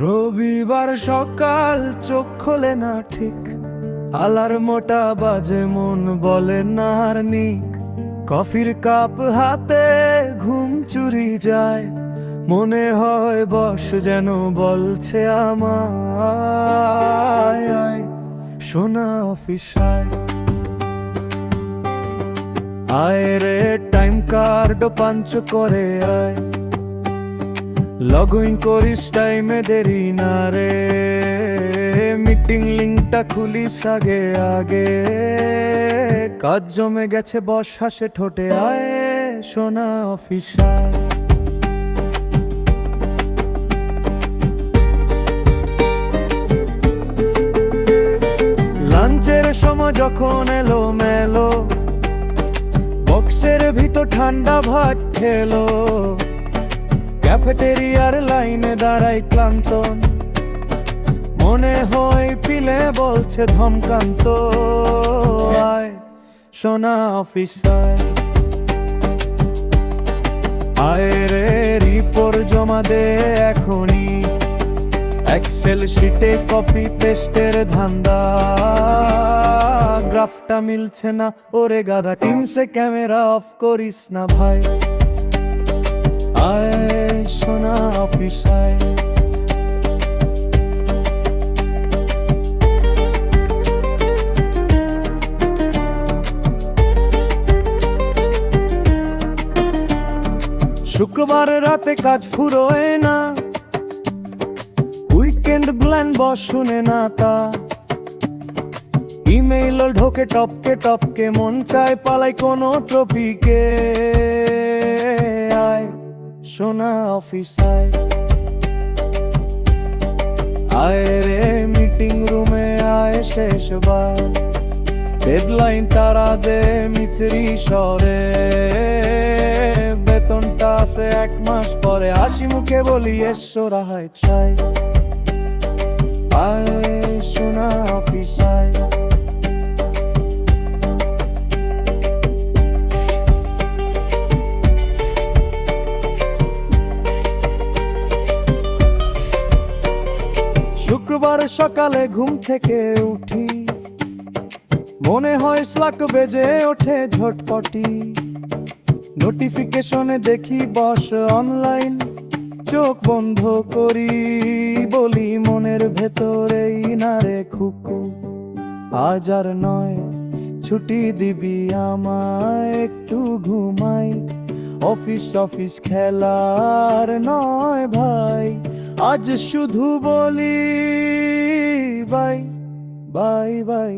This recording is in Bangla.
রবিবার সকাল, চোখ খোলে না ঠিক। আলার মোটা বাজে মন বলে না আর নিক। কফির কাপ হাতে ঘুম চুরি যায়। মনে হয় বস যেন বলছে আমায় সোনা অফিস আয় আয় রে, টাইম কার্ড পাঞ্চ করে আয়। লগইন করিস টাইমে দেরি না রে মিটিং লিঙ্কটা খুলিস আগে আগে কাজ জমে গেছে বস হাসে ঠোঁটে আয় সোনা অফিসার লাঞ্চের সময় যখন এলো মেলো বক্সের ভিতর ঠান্ডা ভাত খেলো ক্যাফেটেরিয়ার লাইনে দাঁড়াই ক্লান্ত। মনে হয় পিলে বলছে ধমকান্ত। আয়, সোনা অফিসার। আয় রে, রিপোর্ট জমা দে এখনই। এক্সেল শিটে কপি পেস্টের ধান্দা। গ্রাফটা মিলছে না, ওরে গাদা টিমসে ক্যামেরা অফ করিস না ভাই। আয় অফিসায়। শুক্রবার রাতে কাজ ফুরোয় না। উইকেন্ড প্ল্যান বস শুনে না তা। ইমেইল ঢোকে টপকে টপকে, মন চায় পালাই কোনো আয় সোনা অফিস আয় রে মিটিং রুমে আয় শেষবার। ডেডলাইন তারা দে মিসরি সরে। বেতনটা আছে এক মাস পরে। হাসি মুখে বলি, এসো রাহায় চাই। আয় সোনা অফিস আয় সকালে ঘুম থেকে উঠি। মনে হয় স্লাক বেজে ওঠে ঝটপটি। নোটিফিকেশনে দেখি বস অনলাইন চোখ বন্ধ করি বলি মনের ভেতরেই না রে খুকু। আজ আর নয়, ছুটি দিবি আমায়, একটু ঘুমাই। অফিস অফিস খেলার নয় ভাই আজ শুধু বলি বাই বাই বাই।